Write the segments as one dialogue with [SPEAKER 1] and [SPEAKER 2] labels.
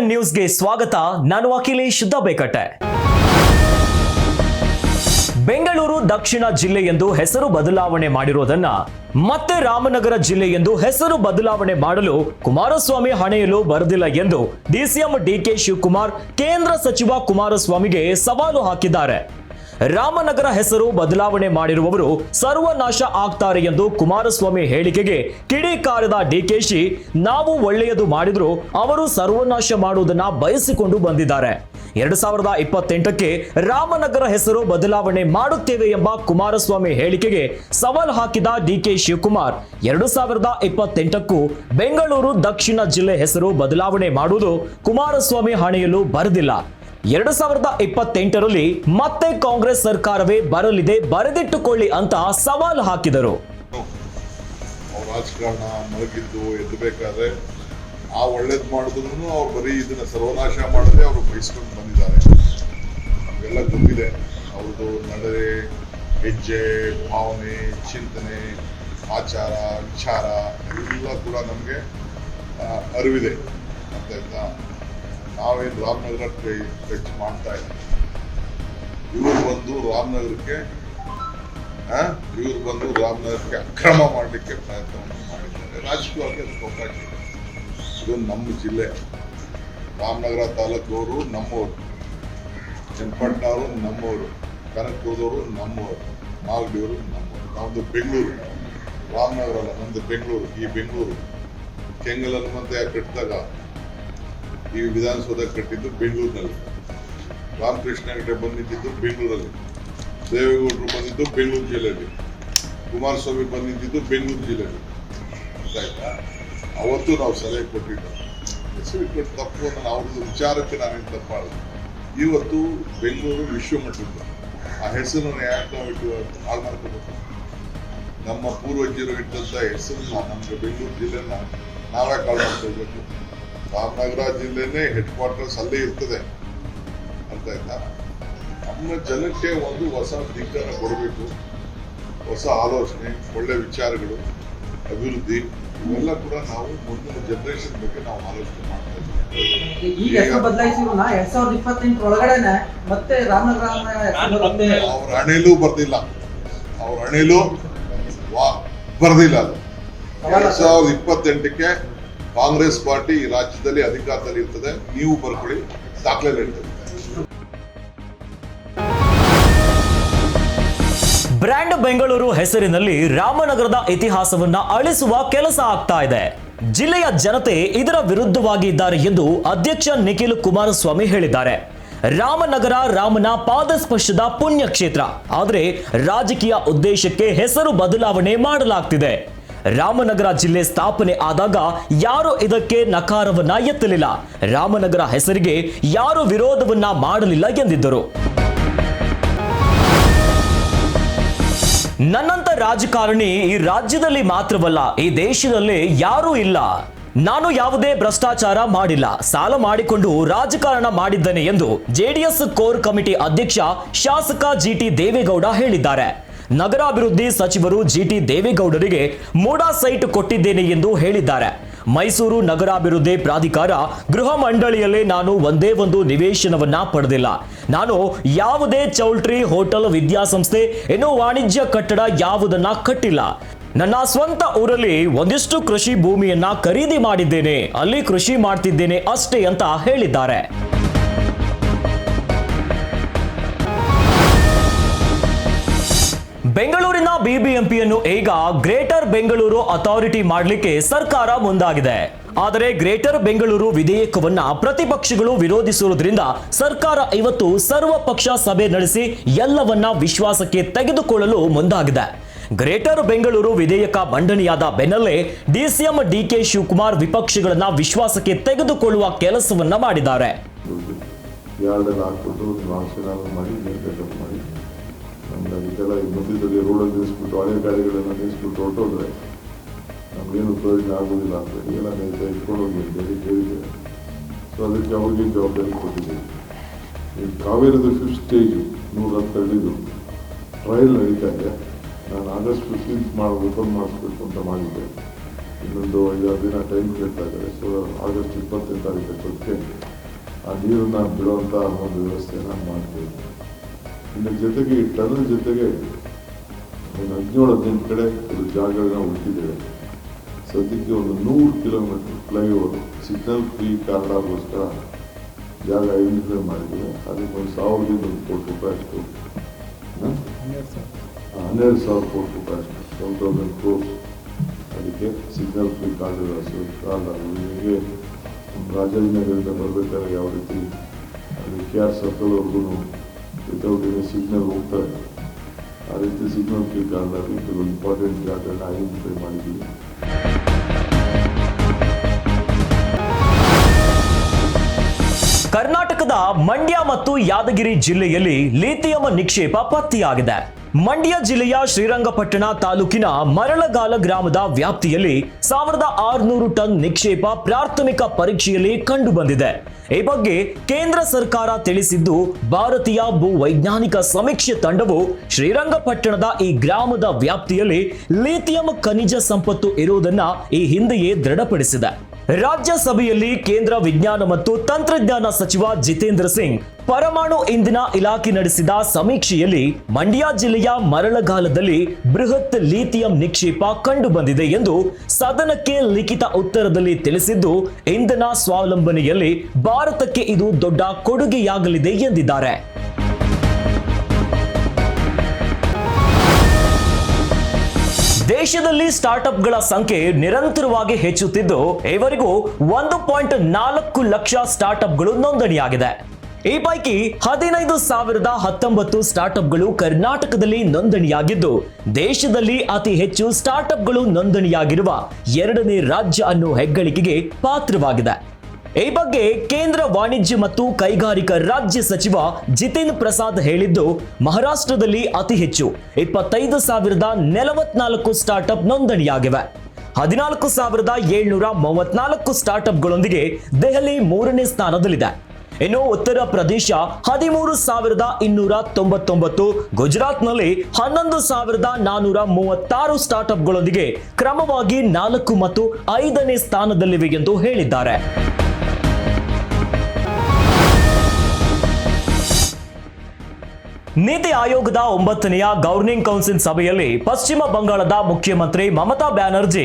[SPEAKER 1] Nine ನ್ಯೂಸ್ಗೆ ಸ್ವಾಗತ. ನಾನು ಅಖಿಲೇಶ್ ದಬೇಕಟ್ಟೆ ಬೆಂಗಳೂರು ದಕ್ಷಿಣ ಜಿಲ್ಲೆ ಎಂದು ಹೆಸರು ಬದಲಾವಣೆ ಮಾಡಿರುವುದನ್ನ ಮತ್ತೆ ರಾಮನಗರ ಜಿಲ್ಲೆ ಎಂದು ಹೆಸರು ಬದಲಾವಣೆ ಮಾಡಲು ಕುಮಾರಸ್ವಾಮಿ ಹಣೆಯಲು ಬರೆದಿಲ್ಲ ಎಂದು ಡಿಸಿಎಂ ಡಿಕೆ ಶಿವಕುಮಾರ್, ಕೇಂದ್ರ ಸಚಿವ ಕುಮಾರಸ್ವಾಮಿಗೆ ಸವಾಲು ಹಾಕಿದ್ದಾರೆ. ರಾಮನಗರ ಹೆಸರು ಬದಲಾವಣೆ ಮಾಡಿರುವವರು ಸರ್ವನಾಶ ಆಗ್ತಾರೆ ಎಂದು ಕುಮಾರಸ್ವಾಮಿ ಹೇಳಿಕೆಗೆ ಕಿಡಿಕಾರದ ಡಿಕೆಶಿ ನಾವು ಒಳ್ಳೆಯದು ಮಾಡಿದ್ರು ಅವರು ಸರ್ವನಾಶ ಮಾಡುವುದನ್ನ ಬಯಸಿಕೊಂಡು ಬಂದಿದ್ದಾರೆ. ಎರಡು ಸಾವಿರದ ಇಪ್ಪತ್ತೆಂಟಕ್ಕೆ ರಾಮನಗರ ಹೆಸರು ಬದಲಾವಣೆ ಮಾಡುತ್ತೇವೆ ಎಂಬ ಕುಮಾರಸ್ವಾಮಿ ಹೇಳಿಕೆಗೆ ಸವಾಲ್ ಹಾಕಿದ ಡಿಕೆ ಶಿವಕುಮಾರ್. ಎರಡು ಸಾವಿರದ ಇಪ್ಪತ್ತೆಂಟಕ್ಕೂ ಬೆಂಗಳೂರು ದಕ್ಷಿಣ ಜಿಲ್ಲೆ ಹೆಸರು ಬದಲಾವಣೆ ಮಾಡುವುದು ಕುಮಾರಸ್ವಾಮಿ ಹಣೆಯಲು ಬರೆದಿಲ್ಲ. ಎರಡು ಸಾವಿರದ ಇಪ್ಪತ್ತೆಂಟರಲ್ಲಿ ಮತ್ತೆ ಕಾಂಗ್ರೆಸ್ ಸರ್ಕಾರವೇ ಬರಲಿದೆ, ಬರೆದಿಟ್ಟುಕೊಳ್ಳಿ ಅಂತ ಸವಾಲು ಹಾಕಿದರು.
[SPEAKER 2] ರಾಜಕಾರಣ ಮಲಗಿದ್ದು ಎದ್ದಬೇಕಾದ್ರೆ ಆ ಒಳ್ಳೇದು ಮಾಡಿದ್ರು ಅವ್ರು ಬರೀ ಇದನ್ನ ಸರ್ವನಾಶ ಮಾಡದೆ ಅವರು ಬಯಸ್ಕೊಂಡು ಬಂದಿದ್ದಾರೆ. ನಮಗೆಲ್ಲ ಗೊತ್ತಿದೆ ಅವ್ರದ್ದು ನಡೆ, ಹೆಜ್ಜೆ, ಭಾವನೆ, ಚಿಂತನೆ, ಆಚಾರ, ವಿಚಾರ ಎಲ್ಲ ಕೂಡ ನಮಗೆ ಅರಿವಿದೆ. ಅಂತ ನಾವೇನು ರಾಮನಗರ ಟಚ್ ಮಾಡ್ತಾ ಇದ್ದೀವಿ ಇವರು ಬಂದು ರಾಮನಗರಕ್ಕೆ ಇವರು ಬಂದು ರಾಮನಗರಕ್ಕೆ ಅಕ್ರಮ ಮಾಡಲಿಕ್ಕೆ ಪ್ರಯತ್ನವನ್ನು ಮಾಡಿದ್ದಾರೆ. ರಾಜಕೀಯವಾಗಿ ಇದೆ ಇದು ನಮ್ಮ ಜಿಲ್ಲೆ. ರಾಮನಗರ ತಾಲೂಕವರು ನಮ್ಮವರು. ಚನ್ನಪಟ್ಟಣವರು ನಮ್ಮವರು. ಕನಕಪುರದವರು ನಮ್ಮವರು. ಮಾಗಡಿಯವರು ನಮ್ಮವರು. ನಮ್ಮದು ಬೆಂಗಳೂರು. ರಾಮನಗರ ಅಲ್ಲ ನಮ್ಮದು ಬೆಂಗಳೂರು. ಈ ಬೆಂಗಳೂರು. ಕೆಂಗಲ್ ಹನುಮಂತ ಕಟ್ಟಿದಾಗ ಈ ವಿಧಾನಸೌಧ ಕಟ್ಟಿದ್ದು ಬೆಂಗಳೂರಿನಲ್ಲಿ. ರಾಮಕೃಷ್ಣ ಹೆಗಡೆ ನಿಂತಿದ್ದು ಬೆಂಗಳೂರಲ್ಲಿ. ದೇವೇಗೌಡರು ಬಂದಿದ್ದು ಬೆಂಗಳೂರು ಜಿಲ್ಲೆಯಲ್ಲಿ. ಕುಮಾರಸ್ವಾಮಿ ಬಂದಿದ್ದು ಬೆಂಗಳೂರು ಜಿಲ್ಲೆಯಲ್ಲಿ. ಗೊತ್ತಾಯ್ತಾ ಅವತ್ತು ನಾವು ಸಲಹೆ ಕೊಟ್ಟಿದ್ದು. ಹೆಸರು ಕೊಟ್ಟು ತಪ್ಪು ಅಂತ ಅವ್ರದ್ದು ವಿಚಾರಕ್ಕೆ ನಾವೇನು ತಪ್ಪಾಳು ಇವತ್ತು ಬೆಂಗಳೂರು ವಿಶ್ವಮಟ್ಟದ್ದು. ಆ ಹೆಸರನ್ನು ಯಾಕೆ ನಾವು ಇಟ್ಟು ಹಾಳು ಮಾಡ್ಕೋಬೇಕು. ನಮ್ಮ ಪೂರ್ವಜರು ಇಟ್ಟಂತ ಹೆಸರನ್ನ ನಮಗೆ ಬೆಂಗಳೂರು ಜಿಲ್ಲೆನ ನಾವೇ ಕಾಳು ಮಾಡ್ಕೋಬೇಕು ರಾಮನಗರ ಜಿಲ್ಲೆನೇ ಹೆಡ್ ಕ್ವಾರ್ಟರ್ಸ್ ಅಲ್ಲೇ ಇರ್ತದೆ ಅಂತ ಆಯ್ತಾ ನಮ್ಮ ಜನಕ್ಕೆ ಒಂದು ಹೊಸ ದಿಗ್ಗನ ಕೊಡಬೇಕು ಹೊಸ ಆಲೋಚನೆ ಒಳ್ಳೆ ವಿಚಾರಗಳು ಅಭಿವೃದ್ಧಿ ಇವೆಲ್ಲ ಕೂಡ ನಾವು ಮುಂದಿನ ಜನರೇಷನ್ ಬಗ್ಗೆ ನಾವು ಆಲೋಚನೆ ಮಾಡ್ತಾ ಇದ್ದೀವಿ.
[SPEAKER 3] ಈಗ ಎರಡ್ ಸಾವಿರದ ಒಳಗಡೆನೆ ಮತ್ತೆ ರಾಮನಗರ
[SPEAKER 2] ಅವ್ರ ಹಣೆಲೂ ಬರ್ದಿಲ್ಲ. ಅವ್ರ ಹಣೆಲೂ ವಾ ಬರ್ದಿಲ್ಲ ಅದು. ಎರಡ್ ಸಾವಿರದ ಇಪ್ಪತ್ತೆಂಟಕ್ಕೆ ಕಾಂಗ್ರೆಸ್ ಪಾರ್ಟಿ ರಾಜ್ಯದಲ್ಲಿ ಅಧಿಕಾರದಲ್ಲಿ ಇರ್ತದೆ. ನೀವು ಬರ್ಕೊಳ್ಳಿ. ದಾಖಲೆ ಇರ್ತದೆ
[SPEAKER 1] ಬ್ರ್ಯಾಂಡ್ ಬೆಂಗಳೂರು ಹೆಸರಿನಲ್ಲಿ ರಾಮನಗರದ ಇತಿಹಾಸವನ್ನ ಅಳಿಸುವ ಕೆಲಸ ಆಗ್ತಾ ಇದೆ. ಜಿಲ್ಲೆಯ ಜನತೆ ಇದರ ವಿರುದ್ಧವಾಗಿ ಇದ್ದಾರೆ ಎಂದು ಅಧ್ಯಕ್ಷ ನಿಖಿಲ್ ಕುಮಾರಸ್ವಾಮಿ ಹೇಳಿದ್ದಾರೆ. ರಾಮನಗರ ರಾಮನ ಪಾದಸ್ಪರ್ಶದ ಪುಣ್ಯ ಕ್ಷೇತ್ರ ಆದರೆ ರಾಜಕೀಯ ಉದ್ದೇಶಕ್ಕೆ ಹೆಸರು ಬದಲಾವಣೆ ಮಾಡಲಾಗ್ತಿದೆ. ರಾಮನಗರ ಜಿಲ್ಲೆ ಸ್ಥಾಪನೆ ಆದಾಗ ಯಾರು ಇದಕ್ಕೆ ನಕಾರವನ್ನ ಎತ್ತಲಿಲ್ಲ? ರಾಮನಗರ ಹೆಸರಿಗೆ ಯಾರು ವಿರೋಧವನ್ನ ಮಾಡಲಿಲ್ಲ ಎಂದಿದ್ದರು? ನನ್ನಂತ ರಾಜಕಾರಣಿ ಈ ರಾಜ್ಯದಲ್ಲಿ ಮಾತ್ರವಲ್ಲ, ಈ ದೇಶದಲ್ಲಿ ಯಾರೂ ಇಲ್ಲ. ನಾನು ಯಾವುದೇ ಭ್ರಷ್ಟಾಚಾರ ಮಾಡಿಲ್ಲ. ಸಾಲ ಮಾಡಿಕೊಂಡು ರಾಜಕಾರಣ ಮಾಡಿದ್ದೇನೆ ಎಂದು ಜೆಡಿಎಸ್ ಕೋರ್ ಕಮಿಟಿ ಅಧ್ಯಕ್ಷ ಶಾಸಕ ಜಿಟಿ ದೇವೇಗೌಡ ಹೇಳಿದ್ದಾರೆ. ನಗರಾಭಿವೃದ್ಧಿ ಸಚಿವರು ಜಿಟಿ ದೇವೇಗೌಡರಿಗೆ ಮೋಡಾ ಸೈಟ್ ಕೊಟ್ಟಿದ್ದೇನೆ ಎಂದು ಹೇಳಿದ್ದಾರೆ. ಮೈಸೂರು ನಗರಾಭಿವೃದ್ಧಿ ಪ್ರಾಧಿಕಾರ ಗೃಹ ಮಂಡಳಿಯಲ್ಲಿ ನಾನು ಒಂದೇ ಒಂದು ನಿವೇಶನವನ್ನ ಪಡೆದಿಲ್ಲ. ನಾನು ಯಾವುದೇ ಚೌಲ್ಟ್ರಿ ಹೋಟೆಲ್ ವಿದ್ಯಾಸಂಸ್ಥೆ ಇನ್ನು ವಾಣಿಜ್ಯ ಕಟ್ಟಡ ಯಾವುದನ್ನ ಕಟ್ಟಿಲ್ಲ. ನನ್ನ ಸ್ವಂತ ಊರಲ್ಲಿ ಒಂದಿಷ್ಟು ಕೃಷಿ ಭೂಮಿಯನ್ನ ಖರೀದಿ ಮಾಡಿದ್ದೇನೆ. ಅಲ್ಲಿ ಕೃಷಿ ಮಾಡ್ತಿದ್ದೇನೆ ಅಷ್ಟೇ ಅಂತ ಹೇಳಿದ್ದಾರೆ. ಬಿಬಿಎಂಪಿಯನ್ನು ಈಗ ಗ್ರೇಟರ್ ಬೆಂಗಳೂರು ಅಥಾರಿಟಿ ಮಾಡಲಿಕ್ಕೆ ಸರ್ಕಾರ ಮುಂದಾಗಿದೆ. ಆದರೆ ಗ್ರೇಟರ್ ಬೆಂಗಳೂರು ವಿಧೇಯಕವನ್ನ ಪ್ರತಿಪಕ್ಷಗಳು ವಿರೋಧಿಸುವುದರಿಂದ ಸರ್ಕಾರ ಇವತ್ತು ಸರ್ವಪಕ್ಷ ಸಭೆ ನಡೆಸಿ ಎಲ್ಲವನ್ನ ವಿಶ್ವಾಸಕ್ಕೆ ತೆಗೆದುಕೊಳ್ಳಲು ಮುಂದಾಗಿದೆ. ಗ್ರೇಟರ್ ಬೆಂಗಳೂರು ವಿಧೇಯಕ ಮಂಡನೆಯಾದ ಬೆನ್ನಲ್ಲೇ ಡಿಸಿಎಂ ಡಿಕೆ ಶಿವಕುಮಾರ್ ವಿಪಕ್ಷಗಳನ್ನ ವಿಶ್ವಾಸಕ್ಕೆ ತೆಗೆದುಕೊಳ್ಳುವ ಕೆಲಸವನ್ನ ಮಾಡಿದ್ದಾರೆ.
[SPEAKER 4] ಈ ಮಧ್ಯದಲ್ಲಿ ರೋಡಲ್ಲಿ ನಿಲ್ಲಿಸ್ಬಿಟ್ಟು ಹಳೆ ಗಾಡಿಗಳೆಲ್ಲ ನಿಲ್ಲಿಸ್ಬಿಟ್ಟು ಹೊರಟೋದ್ರೆ ನಮಗೇನು ಪ್ರಯೋಜನ ಆಗೋದಿಲ್ಲ ಅಂತ ಎಲ್ಲ ನೈತ ಇಟ್ಕೊಂಡು ಹೋಗಿ ಅಂತ ಹೇಳಿ ಹೇಳಿದ್ದೇವೆ ಸೊ ಅದಕ್ಕೆ ಅವ್ರಿಗೆ ಜವಾಬ್ದಾರಿ ಕೊಟ್ಟಿದ್ದೇವೆ. ಈ ಕಾವೇರಿದ ಫಿಫ್ತ್ ಸ್ಟೇಜು ನೂರ ಹತ್ತಳ್ಳಿದು ಟ್ರಯಲ್ ನಡೀತಾ ಇದೆ. ನಾನು ಆದಷ್ಟು ಸೀಲ್ಸ್ ಮಾಡಿ ಓಪನ್ ಮಾಡಿಸ್ಬೇಕು ಅಂತ ಮಾಡಿದ್ದೆ. ಇನ್ನೊಂದು ಐದಾರು ದಿನ ಟೈಮ್ ಕೇಳ್ತಾ ಇದ್ದಾರೆ. ಸೊ ಆಗಸ್ಟ್ ಇಪ್ಪತ್ತನೇ ತಾರೀಕು ಕೊಡ್ತೇನೆ. ಆ ನೀರನ್ನು ಬಿಡುವಂಥ ಒಂದು ವ್ಯವಸ್ಥೆಯನ್ನು ಮಾಡ್ತೀವಿ ಇನ್ನು ಜೊತೆಗೆ ಈ ಟನಲ್ ಜೊತೆಗೆ ಒಂದು ಹದಿನೇಳು, ಹದಿನೆಂಟು ಕಡೆ ಒಂದು ಜಾಗಗಳನ್ನ ಹುಡುಕಿದ್ದೇವೆ. ಸದ್ಯಕ್ಕೆ ಒಂದು ನೂರು ಕಿಲೋಮೀಟರ್ ಫ್ಲೈಓವರ್, ಸಿಗ್ನಲ್ ಫ್ರೀ ಕಾರಣಕ್ಕೋಸ್ಕರ ಜಾಗ ಐಡೆಂಟಿಫೈ ಮಾಡಿದ್ದೇವೆ. ಅದಕ್ಕೆ ಒಂದು ಸಾವಿರದಿಂದ ಒಂದು ಕೋಟಿ ರೂಪಾಯಿ ಅಷ್ಟು. ಹನ್ನೆರಡು ಸಾವಿರ ಕೋಟಿ ರೂಪಾಯಿ ಅಷ್ಟು. ಒನ್ ತೌಸಂಡ್ ಕ್ರೋರ್ಸ್ ಅದಕ್ಕೆ ಸಿಗ್ನಲ್ ಫ್ರೀ ಕಾರಿಡಾರ್ಸ್ ಕಾರಿಡಾರ್ ಹೀಗೆ ರಾಜಾಜಿನಗರದಿಂದ ಬರಬೇಕಾದ್ರೆ ಯಾವ ರೀತಿ ಅಲ್ಲಿ ಕೆ ಆರ್ ಸರ್ಕಲ್ವರೆಗೂ ವಿತೌಟ್ ಎನಿ ಸಿಗ್ನಲ್ ಹೋಗ್ತಾರೆ ಆ ರೀತಿ ಸಿಗ್ನಲ್ ಕ್ಲಿಕ್ ಕಾರಿಡಾರ್ ಕೆಲವು ಇಂಪಾರ್ಟೆಂಟ್ ಜಾಗಗಳನ್ನ ಐಡೆಂಟಿಫೈ ಮಾಡಿದ್ದೀವಿ
[SPEAKER 1] ಕರ್ನಾಟಕದ ಮಂಡ್ಯ ಮತ್ತು ಯಾದಗಿರಿ ಜಿಲ್ಲೆಯಲ್ಲಿ ಲಿಥಿಯಂ ನಿಕ್ಷೇಪ ಪತ್ತೆಯಾಗಿದೆ. ಮಂಡ್ಯ ಜಿಲ್ಲೆಯ ಶ್ರೀರಂಗಪಟ್ಟಣ ತಾಲೂಕಿನ ಮರಳಗಾಲ ಗ್ರಾಮದ ವ್ಯಾಪ್ತಿಯಲ್ಲಿ ಸಾವಿರದ ಆರುನೂರು ಟನ್ ನಿಕ್ಷೇಪ ಪ್ರಾಥಮಿಕ ಪರೀಕ್ಷೆಯಲ್ಲಿ ಕಂಡು ಬಂದಿದೆ ಈ ಬಗ್ಗೆ ಕೇಂದ್ರ ಸರ್ಕಾರ ತಿಳಿಸಿದ್ದು, ಭಾರತೀಯ ಭೂ ವೈಜ್ಞಾನಿಕ ಸಮೀಕ್ಷೆ ತಂಡವು ಶ್ರೀರಂಗಪಟ್ಟಣದ ಈ ಗ್ರಾಮದ ವ್ಯಾಪ್ತಿಯಲ್ಲಿ ಲಿಥಿಯಂ ಖನಿಜ ಸಂಪತ್ತು ಇರುವುದನ್ನ ಈ ಹಿಂದೆಯೇ ದೃಢಪಡಿಸಿದೆ. ರಾಜ್ಯಸಭೆಯಲ್ಲಿ ಕೇಂದ್ರ ವಿಜ್ಞಾನ ಮತ್ತು ತಂತ್ರಜ್ಞಾನ ಸಚಿವ ಜಿತೇಂದ್ರ ಸಿಂಗ್ ಪರಮಾಣು ಇಂಧನ ಇಲಾಖೆ ನಡೆಸಿದ ಸಮೀಕ್ಷೆಯಲ್ಲಿ ಮಂಡ್ಯ ಜಿಲ್ಲೆಯ ಮರಳಗಾಲದಲ್ಲಿ ಬೃಹತ್ ಲೀಥಿಯಂ ನಿಕ್ಷೇಪ ಕಂಡುಬಂದಿದೆ ಎಂದು ಸದನಕ್ಕೆ ಲಿಖಿತ ಉತ್ತರದಲ್ಲಿ ತಿಳಿಸಿದ್ದು, ಇಂಧನ ಸ್ವಾವಲಂಬನೆಯಲ್ಲಿ ಭಾರತಕ್ಕೆ ಇದು ದೊಡ್ಡ ಕೊಡುಗೆಯಾಗಲಿದೆ ಎಂದಿದ್ದಾರೆ. ದೇಶದಲ್ಲಿ ಸ್ಟಾರ್ಟ್ಅಪ್ಗಳ ಸಂಖ್ಯೆ ನಿರಂತರವಾಗಿ ಹೆಚ್ಚುತ್ತಿದ್ದು, ಈವರೆಗೂ ಒಂದು ಪಾಯಿಂಟ್ ನಾಲ್ಕು ಲಕ್ಷ ಸ್ಟಾರ್ಟ್ಅಪ್ಗಳು ನೋಂದಣಿಯಾಗಿದೆ. ಈ ಪೈಕಿ ಹದಿನೈದು ಸಾವಿರದ ಹತ್ತೊಂಬತ್ತು ಸ್ಟಾರ್ಟ್ಅಪ್ಗಳು ಕರ್ನಾಟಕದಲ್ಲಿ ನೋಂದಣಿಯಾಗಿದ್ದು, ದೇಶದಲ್ಲಿ ಅತಿ ಹೆಚ್ಚು ಸ್ಟಾರ್ಟ್ಅಪ್ಗಳು ನೋಂದಣಿಯಾಗಿರುವ ಎರಡನೇ ರಾಜ್ಯ ಅನ್ನೋ ಹೆಗ್ಗಳಿಕೆಗೆ ಪಾತ್ರವಾಗಿದೆ. ಈ ಬಗ್ಗೆ ಕೇಂದ್ರ ವಾಣಿಜ್ಯ ಮತ್ತು ಕೈಗಾರಿಕಾ ರಾಜ್ಯ ಸಚಿವ ಜಿತೇಂದ್ರ ಪ್ರಸಾದ್ ಹೇಳಿದ್ದು, ಮಹಾರಾಷ್ಟ್ರದಲ್ಲಿ ಅತಿ ಹೆಚ್ಚು ಇಪ್ಪತ್ತೈದು ಸಾವಿರದ ನಲವತ್ನಾಲ್ಕು ಸ್ಟಾರ್ಟ್ಅಪ್ ನೋಂದಣಿಯಾಗಿವೆ. ಹದಿನಾಲ್ಕು ಸಾವಿರದ ಏಳ್ನೂರ ಮೂವತ್ನಾಲ್ಕು ಸ್ಟಾರ್ಟ್ಅಪ್ಗಳೊಂದಿಗೆ ದೆಹಲಿ ಮೂರನೇ ಸ್ಥಾನದಲ್ಲಿದೆ. ಇನ್ನು ಉತ್ತರ ಪ್ರದೇಶ ಹದಿಮೂರು ಸಾವಿರದ ಇನ್ನೂರ ತೊಂಬತ್ತೊಂಬತ್ತು, ಗುಜರಾತ್ನಲ್ಲಿ ಹನ್ನೊಂದು ಸಾವಿರದ ನಾನೂರ ಮೂವತ್ತಾರು ಸ್ಟಾರ್ಟ್ಅಪ್ಗಳೊಂದಿಗೆ ಕ್ರಮವಾಗಿ ನಾಲ್ಕು ಮತ್ತು ಐದನೇ ಸ್ಥಾನದಲ್ಲಿವೆ ಎಂದು ಹೇಳಿದ್ದಾರೆ. ನೀತಿ ಆಯೋಗದ ಒಂಬತ್ತನೆಯ ಗವರ್ನಿಂಗ್ ಕೌನ್ಸಿಲ್ ಸಭೆಯಲ್ಲಿ ಪಶ್ಚಿಮ ಬಂಗಾಳದ ಮುಖ್ಯಮಂತ್ರಿ ಮಮತಾ ಬ್ಯಾನರ್ಜಿ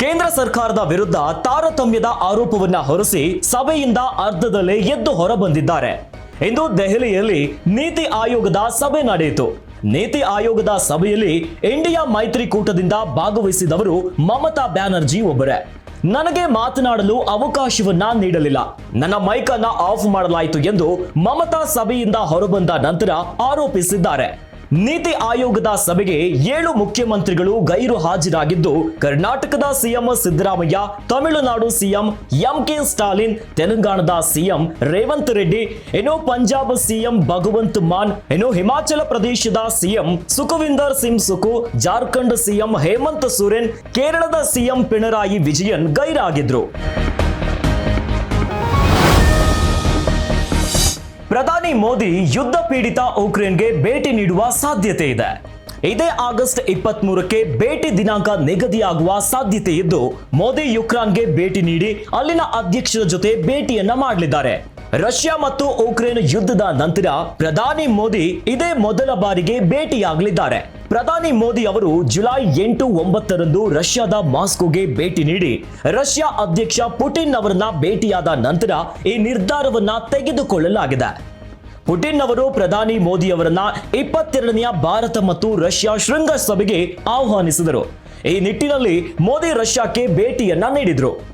[SPEAKER 1] ಕೇಂದ್ರ ಸರ್ಕಾರದ ವಿರುದ್ಧ ತಾರತಮ್ಯದ ಆರೋಪವನ್ನ ಹೊರಿಸಿ ಸಭೆಯಿಂದ ಅರ್ಧದಲ್ಲೇ ಎದ್ದು ಹೊರಬಂದಿದ್ದಾರೆ. ಇಂದು ದೆಹಲಿಯಲ್ಲಿ ನೀತಿ ಆಯೋಗದ ಸಭೆ ನಡೆಯಿತು. ನೀತಿ ಆಯೋಗದ ಸಭೆಯಲ್ಲಿ ಇಂಡಿಯಾ ಮೈತ್ರಿಕೂಟದಿಂದ ಭಾಗವಹಿಸಿದವರು ಮಮತಾ ಬ್ಯಾನರ್ಜಿ ಒಬ್ಬರೇ. ನನಗೆ ಮಾತನಾಡಲು ಅವಕಾಶವನ್ನ ನೀಡಲಿಲ್ಲ. ನನ್ನ ಮೈಕ್ ಆಫ್ ಮಾಡಲಾಯಿತು ಎಂದು ಮಮತಾ ಸಭೆಯಿಂದ ಹೊರಬಂದ ನಂತರ ಆರೋಪಿಸಿದ್ದಾರೆ. ನೀತಿ ಆಯೋಗದ ಸಭೆಗೆ ಏಳು ಮುಖ್ಯಮಂತ್ರಿಗಳು ಗೈರು ಹಾಜರಾಗಿದ್ದು, ಕರ್ನಾಟಕದ CM Siddaramaiah, Tamil Nadu CM M K Stalin, ತೆಲಂಗಾಣದ ಸಿಎಂ ರೇವಂತ್ ರೆಡ್ಡಿ, ಇನ್ನು ಪಂಜಾಬ್ ಸಿಎಂ ಭಗವಂತ್ ಮಾನ್, ಇನ್ನು ಹಿಮಾಚಲ ಪ್ರದೇಶದ ಸಿಎಂ ಸುಖವಿಂದರ್ ಸಿಂಗ್ ಸುಖು ಜಾರ್ಖಂಡ್ ಸಿಎಂ ಹೇಮಂತ್ ಸೊರೇನ್ ಕೇರಳದ ಸಿಎಂ ಪಿಣರಾಯಿ ವಿಜಯನ್ ಗೈರಾಗಿದ್ರು. ಪ್ರಧಾನಿ ಮೋದಿ ಯುದ್ಧ ಪೀಡಿತ ಉಕ್ರೇನ್ಗೆ ಭೇಟಿ ನೀಡುವ ಸಾಧ್ಯತೆ ಇದೆ. ಇದೇ ಆಗಸ್ಟ್ ಇಪ್ಪತ್ತ್ ಮೂರಕ್ಕೆ ಭೇಟಿ ದಿನಾಂಕ ನಿಗದಿಯಾಗುವ ಸಾಧ್ಯತೆ ಇದ್ದು, ಮೋದಿ ಯುಕ್ರೇನ್ಗೆ ಭೇಟಿ ನೀಡಿ ಅಲ್ಲಿನ ಅಧ್ಯಕ್ಷರ ಜೊತೆ ಭೇಟಿಯನ್ನ ಮಾಡಲಿದ್ದಾರೆ. ರಷ್ಯಾ ಮತ್ತು ಉಕ್ರೇನ್ ಯುದ್ಧದ ನಂತರ ಪ್ರಧಾನಿ ಮೋದಿ ಇದೇ ಮೊದಲ ಬಾರಿಗೆ ಭೇಟಿಯಾಗಲಿದ್ದಾರೆ. ಪ್ರಧಾನಿ ಮೋದಿ ಅವರು ಜುಲೈ ಎಂಟು ಒಂಬತ್ತರಂದು ರಷ್ಯಾದ ಮಾಸ್ಕೋಗೆ ಭೇಟಿ ನೀಡಿ ರಷ್ಯಾ ಅಧ್ಯಕ್ಷ ಪುಟಿನ್ ಅವರನ್ನ ಭೇಟಿಯಾದ ನಂತರ ಈ ನಿರ್ಧಾರವನ್ನ ತೆಗೆದುಕೊಳ್ಳಲಾಗಿದೆ. ಪುಟಿನ್ ಅವರು ಪ್ರಧಾನಿ ಮೋದಿ ಅವರನ್ನ ಇಪ್ಪತ್ತೆರಡನೆಯ ಭಾರತ ಮತ್ತು ರಷ್ಯಾ ಶೃಂಗಸಭೆಗೆ ಆಹ್ವಾನಿಸಿದರು. ಈ ನಿಟ್ಟಿನಲ್ಲಿ ಮೋದಿ ರಷ್ಯಾಕ್ಕೆ ಭೇಟಿಯನ್ನ ನೀಡಿದ್ರು.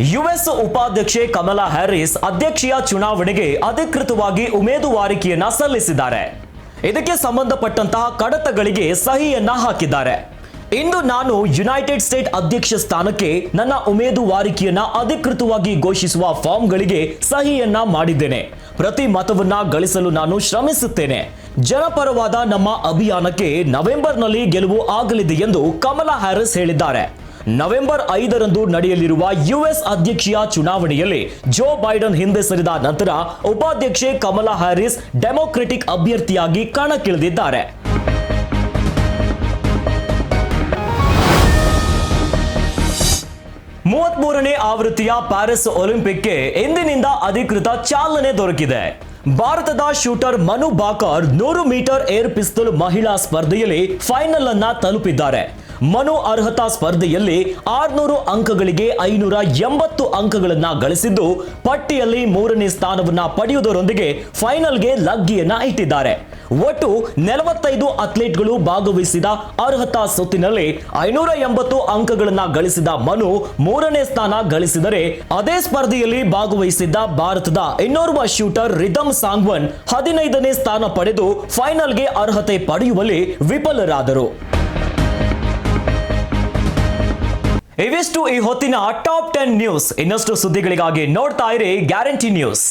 [SPEAKER 1] ಯುಎಸ್ ಉಪಾಧ್ಯಕ್ಷೆ ಕಮಲಾ ಹ್ಯಾರಿಸ್ ಅಧ್ಯಕ್ಷೀಯ ಚುನಾವಣೆಗೆ ಅಧಿಕೃತವಾಗಿ ಉಮೇದುವಾರಿಕೆಯನ್ನ ಸಲ್ಲಿಸಿದ್ದಾರೆ. ಇದಕ್ಕೆ ಸಂಬಂಧಪಟ್ಟಂತಹ ಕಡತಗಳಿಗೆ ಸಹಿಯನ್ನ ಹಾಕಿದ್ದಾರೆ. ಇಂದು ನಾನು ಯುನೈಟೆಡ್ ಸ್ಟೇಟ್ ಅಧ್ಯಕ್ಷ ಸ್ಥಾನಕ್ಕೆ ನನ್ನ ಉಮೇದುವಾರಿಕೆಯನ್ನ ಅಧಿಕೃತವಾಗಿ ಘೋಷಿಸುವ ಫಾರ್ಮ್ಗಳಿಗೆ ಸಹಿಯನ್ನ ಮಾಡಿದ್ದೇನೆ. ಪ್ರತಿ ಮತವನ್ನ ಗಳಿಸಲು ನಾನು ಶ್ರಮಿಸುತ್ತೇನೆ. ಜನಪರವಾದ ನಮ್ಮ ಅಭಿಯಾನಕ್ಕೆ ನವೆಂಬರ್ನಲ್ಲಿ ಗೆಲುವು ಆಗಲಿದೆ ಎಂದು ಕಮಲಾ ಹ್ಯಾರಿಸ್ ಹೇಳಿದ್ದಾರೆ. ನವೆಂಬರ್ ಐದರಂದು ನಡೆಯಲಿರುವ ಯುಎಸ್ ಅಧ್ಯಕ್ಷೀಯ ಚುನಾವಣೆಯಲ್ಲಿ ಜೋ ಬೈಡನ್ ಹಿಂದೆ ಸರಿದ ನಂತರ ಉಪಾಧ್ಯಕ್ಷೆ ಕಮಲಾ ಹ್ಯಾರಿಸ್ ಡೆಮೊಕ್ರೆಟಿಕ್ ಅಭ್ಯರ್ಥಿಯಾಗಿ ಕಣಕ್ಕಿಳಿದಿದ್ದಾರೆ. ಮೂವತ್ಮೂರನೇ ಆವೃತ್ತಿಯ ಪ್ಯಾರಿಸ್ ಒಲಿಂಪಿಕ್ಗೆ ಇಂದಿನಿಂದ ಅಧಿಕೃತ ಚಾಲನೆ ದೊರಕಿದೆ. ಭಾರತದ ಶೂಟರ್ ಮನು ಬಾಕರ್ ನೂರು ಮೀಟರ್ ಏರ್ ಪಿಸ್ತೂಲ್ ಮಹಿಳಾ ಸ್ಪರ್ಧೆಯಲ್ಲಿ ಫೈನಲ್ ಅನ್ನ ತಲುಪಿದ್ದಾರೆ. ಮನು ಅರ್ಹತಾ ಸ್ಪರ್ಧೆಯಲ್ಲಿ ಆರ್ನೂರು ಅಂಕಗಳಿಗೆ ಐನೂರ ಎಂಬತ್ತು ಅಂಕಗಳನ್ನ ಗಳಿಸಿದ್ದು, ಪಟ್ಟಿಯಲ್ಲಿ ಮೂರನೇ ಸ್ಥಾನವನ್ನ ಪಡೆಯುವುದರೊಂದಿಗೆ ಫೈನಲ್ಗೆ ಲಗ್ಗಿಯನ್ನ ಇಟ್ಟಿದ್ದಾರೆ. ಒಟ್ಟು ನಲವತ್ತೈದು ಅಥ್ಲೀಟ್ಗಳು ಭಾಗವಹಿಸಿದ ಅರ್ಹತಾ ಸುತ್ತಿನಲ್ಲಿ ಐನೂರ ಎಂಬತ್ತು ಅಂಕಗಳನ್ನ ಗಳಿಸಿದ ಮನು ಮೂರನೇ ಸ್ಥಾನ ಗಳಿಸಿದರೆ, ಅದೇ ಸ್ಪರ್ಧೆಯಲ್ಲಿ ಭಾಗವಹಿಸಿದ್ದ ಭಾರತದ ಇನ್ನೋರ್ವ ಶೂಟರ್ ರಿದಮ್ ಸಾಂಗ್ವನ್ ಹದಿನೈದನೇ ಸ್ಥಾನ ಪಡೆದು ಫೈನಲ್ಗೆ ಅರ್ಹತೆ ಪಡೆಯುವಲ್ಲಿ ವಿಫಲರಾದರು. ಇವಿಷ್ಟು ಈ ಹೊತ್ತಿನ ಟಾಪ್ ಟೆನ್ ನ್ಯೂಸ್. ಇನ್ನಷ್ಟು ಸುದ್ದಿಗಳಿಗಾಗಿ ನೋಡ್ತಾ ಇರಿ ಗ್ಯಾರಂಟಿ ನ್ಯೂಸ್.